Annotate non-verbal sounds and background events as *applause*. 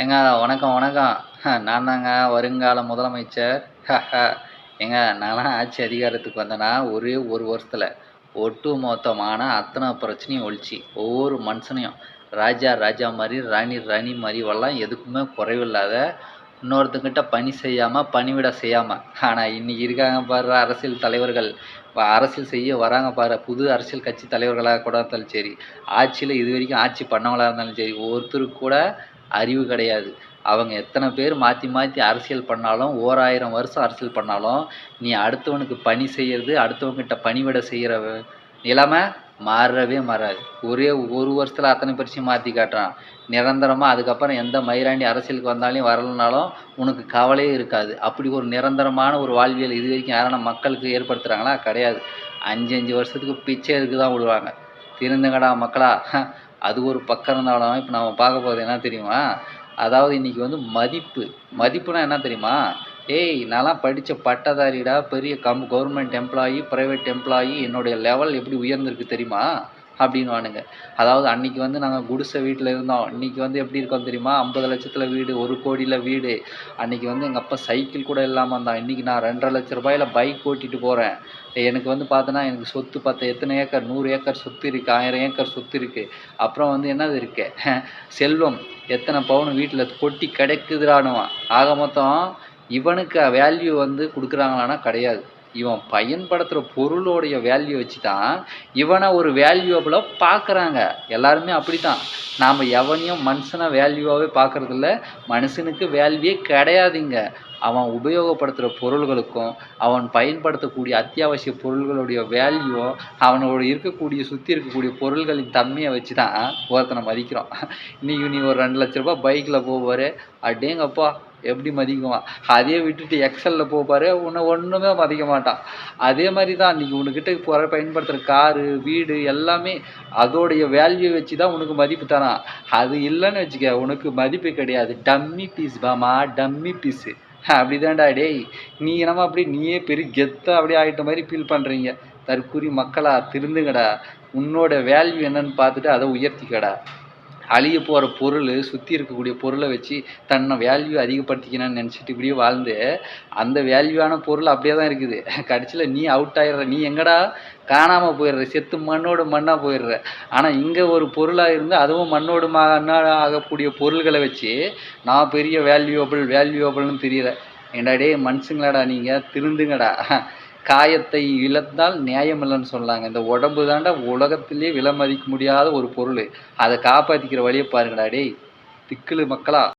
ஏங்க வணக்கம் வணக்கம். நான் தாங்க வருங்கால முதலமைச்சர். ஏங்க நான்லாம் ஆட்சி அதிகாரத்துக்கு வந்தேன்னா ஒரே ஒரு வருஷத்தில். ஒட்டு மொத்தமான அத்தனை பிரச்சனையும் ஒழிச்சு ஒவ்வொரு மனுஷனையும். ராஜா ராஜா மாதிரி ராணி ராணி மாதிரி எல்லாம் எதுக்குமே குறைவில்லாத இன்னொருத்தங்கிட்ட பணி செய்யாமல் பணிவிட செய்யாமல் ஆனால் இன்றைக்கி இருக்காங்க பாரு அரசியல் தலைவர்கள். அரசியல் செய்ய வராங்க பாரு புது அரசியல் கட்சி தலைவர்களாக கூட இருந்தாலும் சரி ஆட்சியில் இது வரைக்கும் ஆட்சி பண்ணவங்களாக இருந்தாலும் சரி ஒருத்தருக்கு கூட அறிவு கிடையாது. அவங்க எத்தனை பேர் மாற்றி மாற்றி அரசியல் பண்ணாலும் ஓராயிரம் வருஷம் அரசியல் பண்ணாலும் நீ அடுத்தவனுக்கு பணி செய்கிறது அடுத்தவங்கிட்ட பணிவிட செய்கிற நிலைமை மாறவே மாறாது. ஒரே ஒரு வருஷத்தில் அத்தனை பரிசையும் மாற்றி காட்டுறான். நிரந்தரமாக அதுக்கப்புறம் எந்த மயிராண்டி அரசியலுக்கு வந்தாலும் வரலனாலும் உனக்கு கவலையே இருக்காது. அப்படி ஒரு நிரந்தரமான ஒரு வாழ்வியல் இது வரைக்கும் யாரான மக்களுக்கு ஏற்படுத்துகிறாங்களா கிடையாது. அஞ்சு அஞ்சு வருஷத்துக்கு பிச்சை எடுக்க தான் விடுவாங்க. திருந்தங்கடா மக்களா? அது ஒரு பக்கம் இருந்தாலும் இப்போ நம்ம பார்க்க போகிறது என்ன தெரியுமா? அதாவது இன்றைக்கி வந்து மதிப்பு. மதிப்புனா என்ன தெரியுமா? ஏய் நான்லாம் படித்த பட்டதாரிடா பெரிய கம் கவர்மெண்ட் எம்ப்ளாயி ப்ரைவேட் எம்ப்ளாயி என்னுடைய லெவல் எப்படி உயர்ந்திருக்கு தெரியுமா? அப்படின்னுவானுங்க. அதாவது அன்றைக்கி வந்து நாங்கள் குடிசை வீட்டில் இருந்தோம். இன்றைக்கி வந்து எப்படி இருக்கோம் தெரியுமா? ஐம்பது லட்சத்தில் வீடு ஒரு கோடியில் வீடு. அன்றைக்கி வந்து எங்கள் அப்பா சைக்கிள் கூட இல்லாமல் இருந்தான் இன்றைக்கி நான் ரெண்டரை லட்ச ரூபாயில் பைக் ஓட்டிகிட்டு போகிறேன் எனக்கு வந்து பார்த்தோன்னா எனக்கு சொத்து பார்த்த எத்தனை ஏக்கர்? நூறு ஏக்கர் சொத்து இருக்குது ஆயிரம் ஏக்கர் சொத்து இருக்குது அப்புறம் வந்து என்னது இருக்குது *laughs* செல்வம். எத்தனை பவுன் வீட்டில் கொட்டி கிடைக்குதுறானுவான் ஆக மொத்தம் இவனுக்கு வேல்யூ வந்து கொடுக்குறாங்களான்னா கிடையாது. இவன் பயன்படுத்துகிற பொருளோடைய வேல்யூ வச்சு தான் இவனை ஒரு வேல்யூவபுளாக பார்க்குறாங்க. எல்லாருமே அப்படி தான் நாம் எவனையும் மனுஷனை வேல்யூவாகவே பார்க்குறதில்ல. மனுஷனுக்கு வேல்யூவே கிடையாதுங்க. அவன் உபயோகப்படுத்துகிற பொருள்களுக்கும் அவன் பயன்படுத்தக்கூடிய அத்தியாவசிய பொருள்களுடைய வேல்யூவும் அவனோட இருக்கக்கூடிய சுற்றி இருக்கக்கூடிய பொருள்களின் தன்மையை வச்சு தான் ஒருத்தனை மதிக்கிறோம். *laughs* இன்றைக்கி நீ ஒரு ரெண்டு லட்ச ரூபா பைக்கில் போவார். அடேங்கப்பா எப்படி மதிக்குவான் அதையே விட்டுட்டு எக்ஸலில் போப்பாரு உன்னை ஒன்றுமே மதிக்க மாட்டான். அதே மாதிரி தான் இன்றைக்கி உனக்கிட்ட போகிற பயன்படுத்துகிற காரு வீடு எல்லாமே அதோடைய வேல்யூ வச்சு தான் உனக்கு மதிப்பு தரான். அது இல்லைன்னு வச்சுக்க உனக்கு மதிப்பு கிடையாது. Dummy piece Bama dummy piece அப்படிதான்டா டேய். நீ என்னமோ அப்படி நீயே பெரிய கெத்தாக அப்படியே ஆகிட்ட மாதிரி ஃபீல் பண்ணுறீங்க தற்கூரி மக்களா திருந்துங்கடா. உன்னோட வேல்யூ என்னன்னு பார்த்துட்டு அதை உயர்த்திக்கடா. அழிய போகிற பொருள் சுற்றி இருக்கக்கூடிய பொருளை வச்சு தன்னை வேல்யூ அதிகப்படுத்திக்கணும்னு நினச்சிட்டு இப்படியே வாழ்ந்து அந்த வேல்யூவான பொருள் அப்படியே தான் இருக்குது. கடைசியில் நீ அவுட் ஆயிடுற நீ எங்கடா காணாமல் போயிடுற செத்து மண்ணோடு மண்ணாக போயிடுற. ஆனால் இங்கே ஒரு பொருளாக இருந்து அதுவும் மண்ணோடு மண்ணாக ஆகக்கூடிய பொருள்களை வச்சு நான் பெரிய வேல்யூவபிள் வேல்யூவபிள்னு தெரியல. ஏண்டா டே மனுஷங்களாடா நீங்கள் திருந்துங்கடா. காயத்தை இழந்தால் நியாயம் இல்லைன்னு சொன்னாங்க. இந்த உடம்பு தாண்டா உலகத்திலேயே விலை மதிக்க முடியாத ஒரு பொருள். அதை காப்பாற்றிக்கிற வழியை பாருங்கடா டேய். திக்கிலு மக்களா.